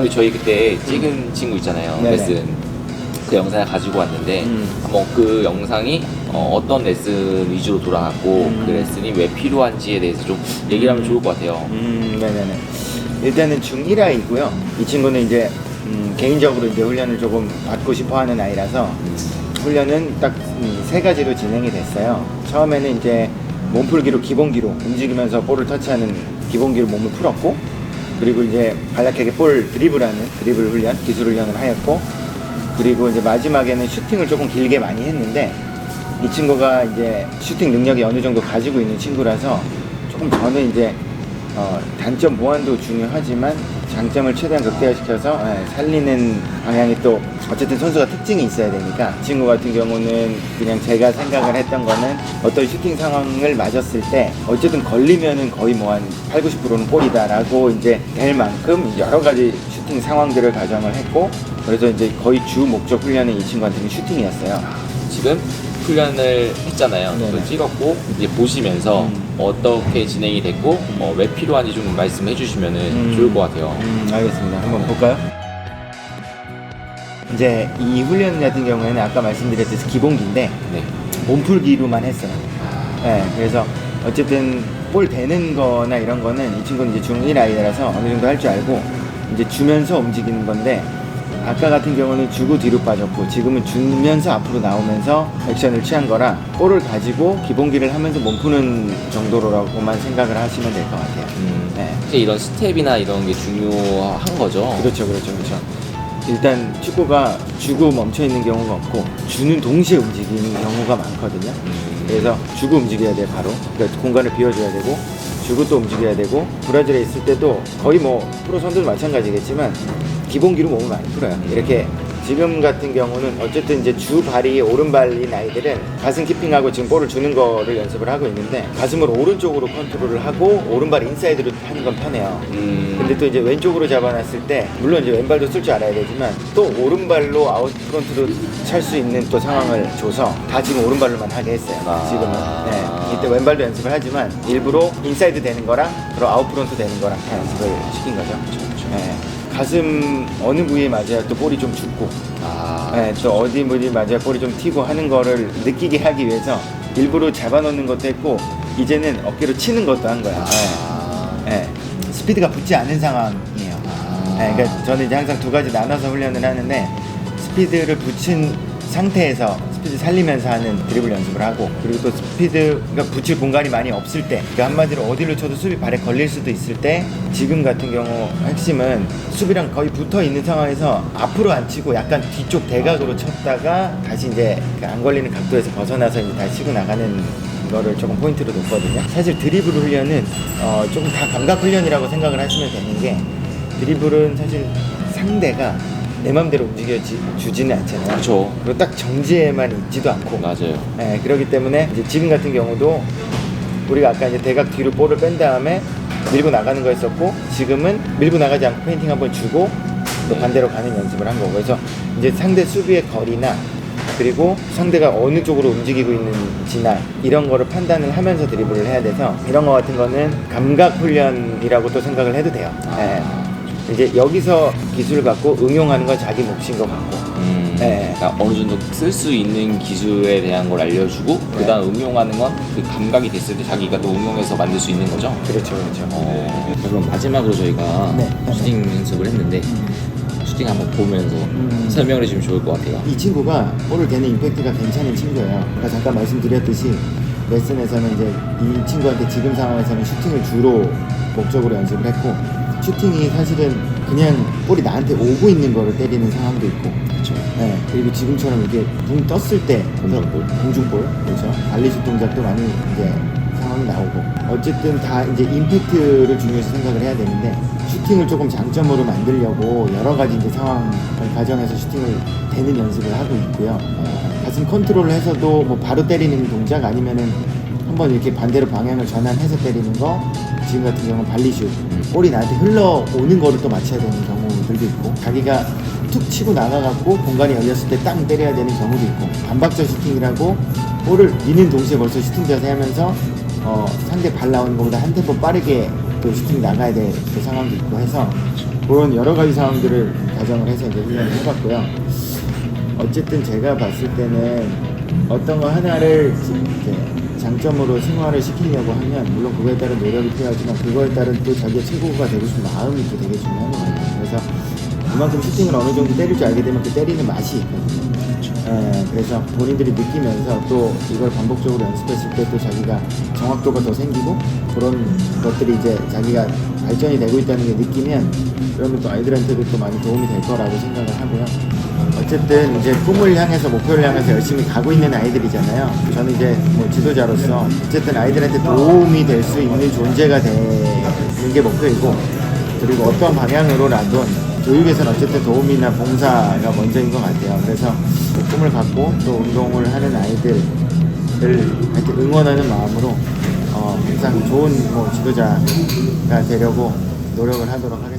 근데 저희 그때 찍은 친구 있잖아요. 네네. 레슨. 그 영상을 가지고 왔는데 음. 한번 그 영상이 어, 떤 레슨 위주로 돌아갔고 음. 그 레슨이 왜 필요한지에 대해서 좀 얘기를 하면 좋을 것 같아요. 음, 네네네. 일단은 중1 아이고요. 이 친구는 이제 음, 개인적으로 이제 훈련을 조금 받고 싶어 하는 아이라서 훈련은 딱 세 가지로 진행이 됐어요. 처음에는 이제 몸풀기로 기본기로 움직이면서 볼을 터치하는 기본기로 몸을 풀었고 그리고 이제 간략하게 볼 드리블하는 드리블 훈련, 기술 훈련을 하였고 그리고 이제 마지막에는 슈팅을 조금 길게 많이 했는데 이 친구가 이제 슈팅 능력이 어느 정도 가지고 있는 친구라서 조금 저는 이제 어, 단점 보완도 중요하지만 장점을 최대한 극대화시켜서 예, 살리는 방향이 또 어쨌든 선수가 특징이 있어야 되니까 이 친구 같은 경우는 그냥 제가 생각을 했던 거는 어떤 슈팅 상황을 맞았을 때 어쨌든 걸리면은 거의 뭐 한 8, 90%는 골이다라고 이제 될 만큼 여러 가지 슈팅 상황들을 가정을 했고 그래서 이제 거의 주 목적 훈련은 이 친구한테는 슈팅이었어요. 지금 훈련을 했잖아요. 네네. 그걸 찍었고 이제 보시면서 음. 어떻게 진행이 됐고 어, 왜 필요한지 좀 말씀해 주시면 음. 좋을 것 같아요. 음, 알겠습니다. 한번 볼까요? 이제 이 훈련 같은 경우에는 아까 말씀드렸듯이 기본기인데 네. 몸풀기로만 했어요. 아, 네, 그래서 어쨌든 볼 되는 거나 이런 거는 이 친구는 이제 중1 아이라서 어느 정도 할 줄 알고 이제 주면서 움직이는 건데 아까 같은 경우는 주고 뒤로 빠졌고 지금은 주면서 앞으로 나오면서 액션을 취한 거라 볼을 가지고 기본기를 하면서 몸 푸는 정도로라고만 생각을 하시면 될 것 같아요. 음, 네. 이런 스텝이나 이런 게 중요한 거죠. 그렇죠, 그렇죠, 그렇죠. 일단 축구가 주고 멈춰 있는 경우가 없고 주는 동시에 움직이는 경우가 많거든요. 음, 그래서 주고 움직여야 돼 바로. 그러니까 공간을 비워줘야 되고 주고 또 움직여야 되고 브라질에 있을 때도 거의 뭐 프로 선수도 마찬가지겠지만 기본기로 몸을 많이 풀어요. 음. 이렇게 지금 같은 경우는 어쨌든 이제 주 발이 오른발인 아이들은 가슴 키핑하고 지금 볼을 주는 거를 연습을 하고 있는데 가슴을 오른쪽으로 컨트롤을 하고 오른발 인사이드로 하는 건 편해요. 음, 근데 또 이제 왼쪽으로 잡아놨을 때 물론 이제 왼발도 쓸 줄 알아야 되지만 또 오른발로 아웃 프론트로 찰 수 있는 또 상황을 줘서 다 지금 오른발로만 하게 했어요. 아. 지금은 네. 이때 왼발도 연습을 하지만 일부러 인사이드 되는 거랑 그리고 아웃 프론트 되는 거랑 다 연습을 시킨 거죠. 네. 가슴 어느 부위에 맞아야 또 볼이 좀 죽고 아, 네, 또 어디 부위 맞아야 볼이 좀 튀고 하는 거를 느끼게 하기 위해서 일부러 잡아놓는 것도 했고 이제는 어깨로 치는 것도 한 거야. 네. 아, 네, 스피드가 붙지 않은 상황이에요. 아. 네, 그러니까 저는 이제 항상 두 가지 나눠서 훈련을 하는데 스피드를 붙인 상태에서 스피드 살리면서 하는 드리블 연습을 하고 그리고 또 스피드가 붙일 공간이 많이 없을 때 그러니까 한마디로 어디로 쳐도 수비 발에 걸릴 수도 있을 때 지금 같은 경우 핵심은 수비랑 거의 붙어 있는 상황에서 앞으로 안 치고 약간 뒤쪽 대각으로 쳤다가 다시 이제 그안 걸리는 각도에서 벗어나서 이제 다시 치고 나가는 거를 조금 포인트로 놓거든요. 사실 드리블 훈련은 어, 조금 다 감각 훈련이라고 생각을 하시면 되는 게 드리블은 사실 상대가 내 맘대로 움직여 주지는 않잖아요. 그렇죠. 그리고 딱 정지에만 있지도 않고. 맞아요. 네, 그렇기 때문에 이제 지금 같은 경우도 우리가 아까 이제 대각 뒤로 볼을 뺀 다음에 밀고 나가는 거였었고 지금은 밀고 나가지 않고 페인팅 한번 주고 또 네. 반대로 가는 연습을 한 거고 그래서 이제 상대 수비의 거리나 그리고 상대가 어느 쪽으로 움직이고 있는지나 이런 거를 판단을 하면서 드리블을 해야 돼서 이런 거 같은 거는 감각 훈련이라고 또 생각을 해도 돼요. 네. 이제 여기서 기술을 갖고 응용하는 건 자기 몫인 것 같고 음, 네. 그러니까 어느 정도 쓸 수 있는 기술에 대한 걸 알려주고 네. 그다음 응용하는 건 그 감각이 됐을 때 자기가 또 응용해서 만들 수 있는 거죠. 그렇죠 그렇죠. 어, 그럼 마지막으로 저희가 네. 슈팅 연습을 했는데 슈팅 한번 보면서 음. 설명을 해주면 좋을 것 같아요. 이 친구가 볼을 대는 임팩트가 괜찮은 친구예요. 아까 잠깐 말씀드렸듯이 레슨에서는 이제 이 친구한테 지금 상황에서는 슈팅을 주로 목적으로 연습을 했고 슈팅이 사실은 그냥 볼이 나한테 오고 있는 거를 때리는 상황도 있고 그렇죠. 네, 그리고 지금처럼 이렇게 붕 떴을 때 공중볼. 공중볼 그렇죠 발리슛 동작도 많이 이제 상황이 나오고 어쨌든 다 이제 임팩트를 중요시 생각을 해야 되는데 슈팅을 조금 장점으로 만들려고 여러 가지 이제 상황을 가정해서 슈팅을 되는 연습을 하고 있고요 어, 가슴 컨트롤을 해서도 뭐 바로 때리는 동작 아니면은 한번 이렇게 반대로 방향을 전환해서 때리는 거 지금 같은 경우는 발리슛 볼이 나한테 흘러오는 거를 또 맞춰야 되는 경우들도 있고 자기가 툭 치고 나가갖고 공간이 열렸을 때 땅 때려야 되는 경우도 있고 반박자 슈팅이라고 볼을 미는 동시에 벌써 슈팅 자세하면서 어, 상대 발 나오는 것보다 한 템포 빠르게 또 슈팅 나가야 될 그 상황도 있고 해서 그런 여러 가지 상황들을 가정을 해서 이제 훈련을 해봤고요. 어쨌든 제가 봤을 때는 어떤 거 하나를 이제 장점으로 생활을 시키려고 하면 물론 그거에 따른 노력이 필요하지만 그거에 따른 또 자기의 최고가 되고 싶은 마음이 또 되게 중요한 것 같아요. 그래서 그만큼 슈팅을 어느 정도 때릴 줄 알게 되면 그 때리는 맛이 있거든요. 예, 그래서 본인들이 느끼면서 또 이걸 반복적으로 연습했을 때 또 자기가 정확도가 더 생기고 그런 것들이 이제 자기가 발전이 되고 있다는 게 느끼면 그러면 또 아이들한테도 또 많이 도움이 될 거라고 생각을 하고요. 어쨌든 이제 꿈을 향해서 목표를 향해서 열심히 가고 있는 아이들이잖아요. 저는 이제 뭐 지도자로서 어쨌든 아이들한테 도움이 될 수 있는 존재가 되는 게 목표이고 그리고 어떤 방향으로라도 교육에서는 어쨌든 도움이나 봉사가 먼저인 것 같아요. 그래서 그 꿈을 갖고 또 운동을 하는 아이들을 하여튼 응원하는 마음으로 어, 항상 좋은 뭐 지도자가 되려고 노력을 하도록 하겠습니다.